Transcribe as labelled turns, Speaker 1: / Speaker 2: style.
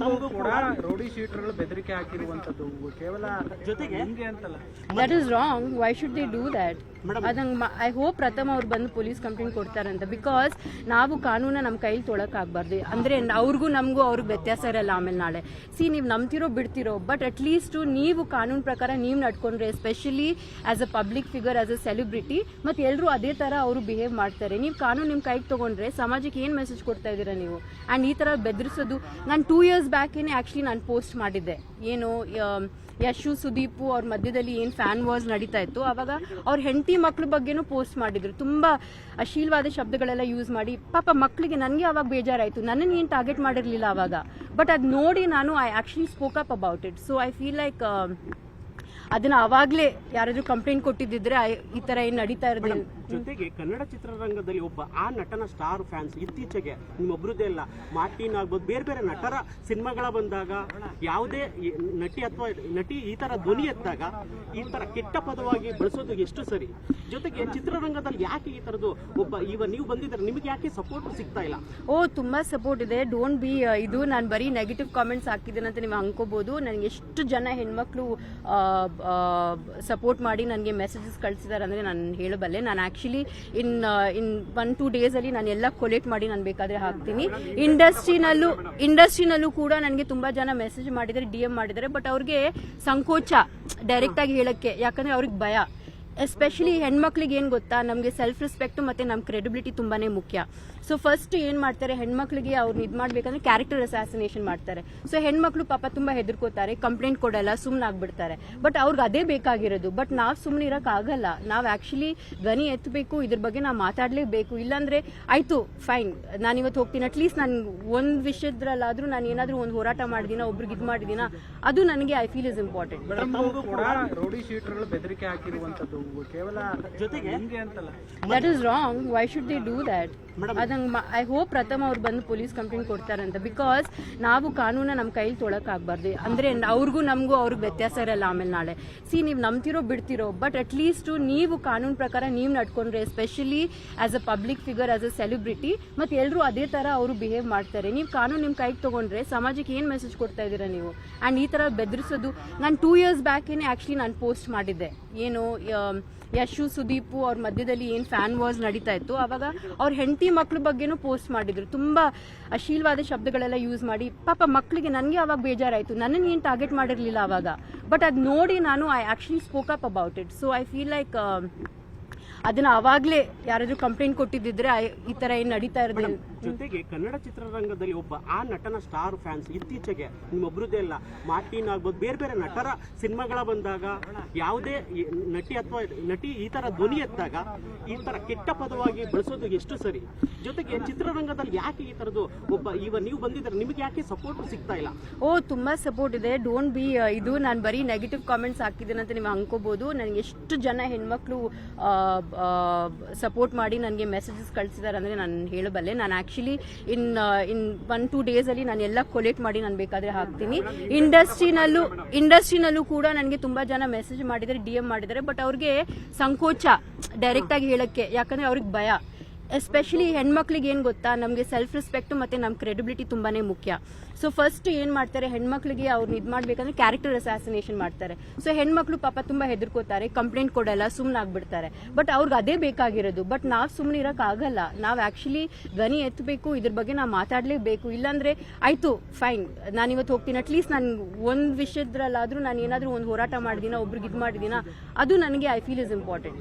Speaker 1: ತಮಗೂ ಕೂಡ ರೌಡಿ ಶೀಟರ್ಗಳು ಬೆದರಿಕೆ ಹಾಕಿರುವಂತದ್ದು ಕೇವಲ
Speaker 2: ಜೊತೆಗೆ
Speaker 1: ಹಿಂಗೆ ಅಂತಲ್ಲ.
Speaker 3: That is wrong why should they do that ಅದಂಗೆ ಐ ಹೋಪ್ ಪ್ರಥಮ ಅವ್ರು ಬಂದು ಪೊಲೀಸ್ ಕಂಪ್ಲೇಂಟ್ ಕೊಡ್ತಾರಂತ. ಬಿಕಾಸ್ ನಾವು ಕಾನೂನ ನಮ್ಮ ಕೈಲಿ ತೊಳಕಾಗಬಾರ್ದು. ಅಂದ್ರೆ ಅವ್ರಿಗೂ ನಮಗೂ ಅವ್ರಿಗೆ ವ್ಯತ್ಯಾಸ ಇರಲ್ಲ ಆಮೇಲೆ ನಾಳೆ. ಸಿ ನೀವು ನಂಬ್ತಿರೋ ಬಿಡ್ತಿರೋ ಬಟ್ ಅಟ್ಲೀಸ್ಟ್ ನೀವು ಕಾನೂನು ಪ್ರಕಾರ ನೀವು ನಡ್ಕೊಂಡ್ರೆ especially as a public figure as a celebrity ಮತ್ತೆ ಎಲ್ಲರೂ ಅದೇ ತರ ಅವರು ಬಿಹೇವ್ ಮಾಡ್ತಾರೆ. ನೀವು ಕಾನೂನು ನಿಮ್ಮ ಕೈಗೆ ತಗೊಂಡ್ರೆ ಸಮಾಜಕ್ಕೆ ಏನು ಮೆಸೇಜ್ ಕೊಡ್ತಾ ಇದ್ದೀರಾ ನೀವು? ಅಂಡ್ ಈ ತರ ಬೆದರಿಸೋದು ನಾನು ಟೂ ಇಯರ್ಸ್ ಬ್ಯಾಕೇನೆ ಆ್ಯಕ್ಚುಲಿ ನಾನು ಪೋಸ್ಟ್ ಮಾಡಿದ್ದೆ. ಏನು ಯಶು, ಸುದೀಪು ಅವ್ರ ಮಧ್ಯದಲ್ಲಿ ಏನು ಫ್ಯಾನ್ ವಾಸ್ ನಡೀತಾ ಇತ್ತು, ಅವಾಗ ಅವ್ರ ಹೆಂಡತಿ ಮಕ್ಳ ಬಗ್ಗೆನೂ ಪೋಸ್ಟ್ ಮಾಡಿದ್ರು. ತುಂಬ ಅಶೀಲ್ವಾದ ಶಬ್ದಗಳೆಲ್ಲ ಯೂಸ್ ಮಾಡಿ, ಪಾಪ ಮಕ್ಕಳಿಗೆ ನನಗೆ ಅವಾಗ ಬೇಜಾರಾಯಿತು. ನನ್ನನ್ನು ಏನು ಟಾರ್ಗೆಟ್ ಮಾಡಿರಲಿಲ್ಲ ಅವಾಗ. ಬಟ್ ಅದು ನೋಡಿ ನಾನು I actually spoke up about it so I feel like ಅದನ್ನ ಅವಾಗ್ಲೇ ಯಾರಾದ್ರೂ ಕಂಪ್ಲೇಂಟ್ ಕೊಟ್ಟಿದ್ರೆ ಈ ತರ ಏನ್ ನಡೀತಾ ಇರೋದಿಲ್ಲ
Speaker 2: ಜೊತೆಗೆ ಕನ್ನಡ ಚಿತ್ರರಂಗದಲ್ಲಿ ಒಬ್ಬ ಆ ನಟನ ಸ್ಟಾರ್ ಫ್ಯಾನ್ಸ್ ಇತ್ತೀಚೆಗೆ ನಿಮ್ಮೊಬ್ರದ್ದೇ ಇಲ್ಲ ಮಾರ್ಟಿನ್ ಆಗ್ಬೋದು ಬೇರೆ ಬೇರೆ ನಟರ ಸಿನಿಮಾಗಳ ಬಂದಾಗ ಯಾವುದೇ ನಟಿ ಅಥವಾ ನಟಿ ಈ ತರ ಧ್ವನಿ ಎತ್ತಾಗ ಈ ತರ ಕೆಟ್ಟ ಪದವಾಗಿ ಬಳಸೋದು ಎಷ್ಟು ಸರಿ? ಜೊತೆಗೆ ಚಿತ್ರರಂಗದಲ್ಲಿ ಯಾಕೆ ಈ ತರದ್ದು ಒಬ್ಬ ಇವ ನೀವು ಬಂದಿದ್ರೆ ನಿಮಗೆ ಯಾಕೆ ಸಪೋರ್ಟ್ ಸಿಗ್ತಾ ಇಲ್ಲ?
Speaker 3: ಓ ತುಂಬಾ ಸಪೋರ್ಟ್ ಇದೆ. ಡೋಂಟ್ ಬಿ ಇದು ನಾನು ಬರೀ ನೆಗೆಟಿವ್ ಕಾಮೆಂಟ್ಸ್ ಹಾಕಿದ್ದೇನೆ ಅಂತ ನೀವು ಅನ್ಕೋಬಹುದು ನನಗೆ ಎಷ್ಟು ಜನ ಹೆಣ್ಮಕ್ಳು ಸಪೋರ್ಟ್ ಮಾಡಿ ನನಗೆ ಮೆಸೇಜಸ್ ಕಳಿಸಿದ್ದಾರೆ ಅಂದರೆ ನಾನು ಹೇಳಬಲ್ಲೆ. ನಾನು actually in in one two ಡೇಸಲ್ಲಿ ನಾನು ಎಲ್ಲ ಕೊಲೆಕ್ಟ್ ಮಾಡಿ ನಾನು ಬೇಕಾದರೆ ಹಾಕ್ತೀನಿ. ಇಂಡಸ್ಟ್ರಿನಲ್ಲೂ ಇಂಡಸ್ಟ್ರಿನಲ್ಲೂ ಕೂಡ ನನಗೆ ತುಂಬ ಜನ ಮೆಸೇಜ್ ಮಾಡಿದ್ದಾರೆ ಡಿ ಎಂ ಮಾಡಿದ್ದಾರೆ ಬಟ್ ಅವ್ರಿಗೆ ಸಂಕೋಚ ಡೈರೆಕ್ಟಾಗಿ ಹೇಳೋಕ್ಕೆ. ಯಾಕಂದರೆ ಅವ್ರಿಗೆ ಭಯ. ಎಸ್ಪೆಷಲಿ ಹೆಣ್ಮಕ್ಳಿಗೆ ಏನು ಗೊತ್ತಾ? ನಮಗೆ ಸೆಲ್ಫ್ ರೆಸ್ಪೆಕ್ಟ್ ಮತ್ತು ನಮ್ಮ ಕ್ರೆಡಿಬಿಲಿಟಿ ತುಂಬಾ ಮುಖ್ಯ. ಸೊ ಫಸ್ಟ್ ಏನು ಮಾಡ್ತಾರೆ? ಹೆಣ್ಮಕ್ಳಿಗೆ ಅವ್ರನ್ನ ಇದು ಮಾಡಬೇಕಂದ್ರೆ ಕ್ಯಾರೆಕ್ಟರ್ ಅಸಾಸಿನೇಷನ್ ಮಾಡ್ತಾರೆ. ಸೊ ಹೆಣ್ಮಕ್ಳು ಪಾಪ ತುಂಬ ಹೆದರ್ಕೋತಾರೆ ಕಂಪ್ಲೇಂಟ್ ಕೊಡಲ್ಲ ಸುಮ್ಮನೆ ಆಗ್ಬಿಡ್ತಾರೆ. ಬಟ್ ಅವ್ರಿಗೆ ಅದೇ ಬೇಕಾಗಿರೋದು. ಬಟ್ ನಾವು ಸುಮ್ಮನೆ ಇರೋಕ್ಕಾಗಲ್ಲ ನಾವು ಆ್ಯಕ್ಚುಲಿ ಧ್ವನಿ ಎತ್ತಬೇಕು ಇದ್ರ ಬಗ್ಗೆ ನಾವು ಮಾತಾಡಲೇಬೇಕು. ಇಲ್ಲಾಂದರೆ ಆಯಿತು ಫೈನ್ ನಾನು ಇವತ್ತು ಹೋಗ್ತೀನಿ. ಅಟ್ಲೀಸ್ಟ್ ನಾನು ಒಂದು ವಿಷಯದ್ರಲ್ಲಾದರೂ ನಾನು ಏನಾದರೂ ಒಂದು ಹೋರಾಟ ಮಾಡಿದಿನ, ಒಬ್ರಿಗೆ ಇದು ಮಾಡಿದಿನ, ಅದು ನನಗೆ ಐ ಫೀಲ್ ಇಸ್ ಇಂಪಾರ್ಟೆಂಟ್
Speaker 1: ಬೆದರಿಕೆ ಹಾಕಿರುವಂತದ್ದು. ಕೇವಲ
Speaker 2: ಜೊತೆಗೆ?
Speaker 1: ಹಿಂಗೆ ಅಂತಲ್ಲ.
Speaker 3: That is wrong why should they do that ಅದಂಗೆ ಐ ಹೋಪ್ ಪ್ರಥಮ ಅವ್ರು ಬಂದು ಪೊಲೀಸ್ ಕಂಪ್ಲೇಂಟ್ ಕೊಡ್ತಾರಂತ. ಬಿಕಾಸ್ ನಾವು ಕಾನೂನ ನಮ್ಮ ಕೈಲಿ ತೊಳಕಾಗಬಾರ್ದು ಅಂದರೆ ಅವ್ರಿಗೂ ನಮಗೂ ಅವ್ರಿಗೆ ವ್ಯತ್ಯಾಸ ಇರಲ್ಲ ಆಮೇಲೆ ನಾಳೆ ಸಿ ನೀವು ನಂಬ್ತಿರೋ ಬಿಡ್ತಿರೋ ಬಟ್ ಅಟ್ಲೀಸ್ಟ್ ನೀವು ಕಾನೂನು ಪ್ರಕಾರ ನೀವು ನಡ್ಕೊಂಡ್ರೆ especially as a public figure as a celebrity ಮತ್ತು ಎಲ್ಲರೂ ಅದೇ ಥರ ಅವರು ಬಿಹೇವ್ ಮಾಡ್ತಾರೆ. ನೀವು ಕಾನೂನು ನಿಮ್ಮ ಕೈಗೆ ತಗೊಂಡ್ರೆ ಸಮಾಜಕ್ಕೆ ಏನು ಮೆಸೇಜ್ ಕೊಡ್ತಾ ಇದ್ದೀರಾ ನೀವು? ಆ್ಯಂಡ್ ಈ ಥರ ಬೆದರಿಸೋದು ನಾನು ಟೂ ಇಯರ್ಸ್ ಬ್ಯಾಕೇನೆ ಆ್ಯಕ್ಚುಲಿ ನಾನು ಪೋಸ್ಟ್ ಮಾಡಿದ್ದೆ. ಏನು ಯಶು, ಸುದೀಪು ಅವ್ರ ಮಧ್ಯದಲ್ಲಿ ಏನು ಫ್ಯಾನ್ ವಾಸ್ ನಡೀತಾ ಇತ್ತು, ಅವಾಗ ಅವ್ರ ಹೆಂಡತಿ ಮಕ್ಳ ಬಗ್ಗೆನೂ ಪೋಸ್ಟ್ ಮಾಡಿದ್ರು. ತುಂಬ ಅಶೀಲವಾದ ಶಬ್ದಗಳೆಲ್ಲ ಯೂಸ್ ಮಾಡಿ, ಪಾಪ ಮಕ್ಕಳಿಗೆ ನನಗೆ ಅವಾಗ ಬೇಜಾರಾಯಿತು. ನನ್ನನ್ನು ಏನು ಟಾರ್ಗೆಟ್ ಮಾಡಿರಲಿಲ್ಲ ಅವಾಗ. ಬಟ್ ಅದು ನೋಡಿ ನಾನು I actually spoke up about it so I feel like ಅದನ್ನ ಅವಾಗಲೇ ಯಾರಾದರೂ ಕಂಪ್ಲೇಂಟ್ ಕೊಟ್ಟಿದ್ದಿದ್ರೆ ಈ ಥರ ಏನು ನಡೀತಾ ಇರೋದಿಲ್ಲ.
Speaker 2: ಜೊತೆಗೆ ಕನ್ನಡ ಚಿತ್ರರಂಗದಲ್ಲಿ ಒಬ್ಬ ಆ ನಟನ ಸ್ಟಾರ್ ಫ್ಯಾನ್ಸ್ ಇತ್ತೀಚೆಗೆ ನಿಮ್ಮೊಬ್ರದ್ದೇ ಇಲ್ಲ ಮಾರ್ಟಿನ್ ಆಗ್ಬೋದು, ಬೇರೆ ಬೇರೆ ನಟರ ಸಿನಿಮಾಗಳ ಬಂದಾಗ ಯಾವುದೇ ನಟಿ ಅಥವಾ ನಟಿ ಈ ತರ ಧ್ವನಿ ಎತ್ತಾಗ ಈ ತರ ಕೆಟ್ಟ ಪದವಾಗಿ ಬಳಸೋದು ಎಷ್ಟು ಸರಿ? ಜೊತೆಗೆ ಚಿತ್ರರಂಗದಲ್ಲಿ ಯಾಕೆ ಈ ತರದ್ದು ಒಬ್ಬ ಇವ ನೀವು ಬಂದಿದ್ರೆ ನಿಮಗೆ ಯಾಕೆ ಸಪೋರ್ಟ್ ಸಿಗ್ತಾ ಇಲ್ಲ?
Speaker 3: ಓ, ತುಂಬಾ ಸಪೋರ್ಟ್ ಇದೆ. ಡೋಂಟ್ ಬಿ ಇದು ನಾನು ಬರೀ ನೆಗೆಟಿವ್ ಕಾಮೆಂಟ್ಸ್ ಹಾಕಿದ್ದೇನೆ ಅಂತ ನೀವು ಅನ್ಕೋಬಹುದು ನನಗೆ ಎಷ್ಟು ಜನ ಹೆಣ್ಮಕ್ಳು ಸಪೋರ್ಟ್ ಮಾಡಿ ನನಗೆ ಮೆಸೇಜಸ್ ಕಳಿಸಿದ್ದಾರೆ ಅಂದರೆ ನಾನು ಹೇಳಬಲ್ಲೆ. ನಾನು actually in in one two ಡೇಸಲ್ಲಿ ನಾನು ಎಲ್ಲ ಕೊಲೆಕ್ಟ್ ಮಾಡಿ ನಾನು ಬೇಕಾದರೆ ಹಾಕ್ತೀನಿ. ಇಂಡಸ್ಟ್ರಿನಲ್ಲೂ ಇಂಡಸ್ಟ್ರಿನಲ್ಲೂ ಕೂಡ ನನಗೆ ತುಂಬ ಜನ ಮೆಸೇಜ್ ಮಾಡಿದ್ದಾರೆ ಡಿ ಎಂ ಮಾಡಿದ್ದಾರೆ ಬಟ್ ಅವ್ರಿಗೆ ಸಂಕೋಚ ಡೈರೆಕ್ಟಾಗಿ ಹೇಳೋಕ್ಕೆ. ಯಾಕಂದರೆ ಅವ್ರಿಗೆ ಭಯ. ಎಸ್ಪೆಷಲಿ ಹೆಣ್ಮಕ್ಳಿಗೆ ಏನು ಗೊತ್ತಾ? ನಮಗೆ ಸೆಲ್ಫ್ ರೆಸ್ಪೆಕ್ಟ್ ಮತ್ತು ನಮ್ಮ ಕ್ರೆಡಿಬಿಲಿಟಿ ತುಂಬಾ ಮುಖ್ಯ. ಸೊ ಫಸ್ಟ್ ಏನು ಮಾಡ್ತಾರೆ? ಹೆಣ್ಮಕ್ಳಿಗೆ ಅವ್ರನ್ನ ಇದು ಮಾಡಬೇಕಂದ್ರೆ ಕ್ಯಾರೆಕ್ಟರ್ ಅಸಾಸಿನೇಷನ್ ಮಾಡ್ತಾರೆ. ಸೊ ಹೆಣ್ಮಕ್ಳು ಪಾಪ ತುಂಬ ಹೆದರ್ಕೋತಾರೆ ಕಂಪ್ಲೇಂಟ್ ಕೊಡಲ್ಲ ಸುಮ್ಮನೆ ಆಗ್ಬಿಡ್ತಾರೆ. ಬಟ್ ಅವ್ರಿಗೆ ಅದೇ ಬೇಕಾಗಿರೋದು. ಬಟ್ ನಾವು ಸುಮ್ಮನೆ ಇರೋಕ್ಕಾಗಲ್ಲ ನಾವು ಆ್ಯಕ್ಚುಲಿ ಧ್ವನಿ ಎತ್ತಬೇಕು ಇದ್ರ ಬಗ್ಗೆ ನಾವು ಮಾತಾಡಲೇಬೇಕು. ಇಲ್ಲಾಂದರೆ ಆಯಿತು ಫೈನ್ ನಾನು ಇವತ್ತು ಹೋಗ್ತೀನಿ ಅಟ್ಲೀಸ್ಟ್ ನಾನು ಒಂದು ವಿಷಯದ್ರಲ್ಲಾದರೂ ನಾನು ಏನಾದರೂ ಒಂದು ಹೋರಾಟ ಮಾಡಿದಿನ, ಒಬ್ರಿಗೆ ಇದು ಮಾಡಿದಿನ? ಅದು ನನಗೆ ಐ ಫೀಲ್ ಇಸ್ ಇಂಪಾರ್ಟೆಂಟ್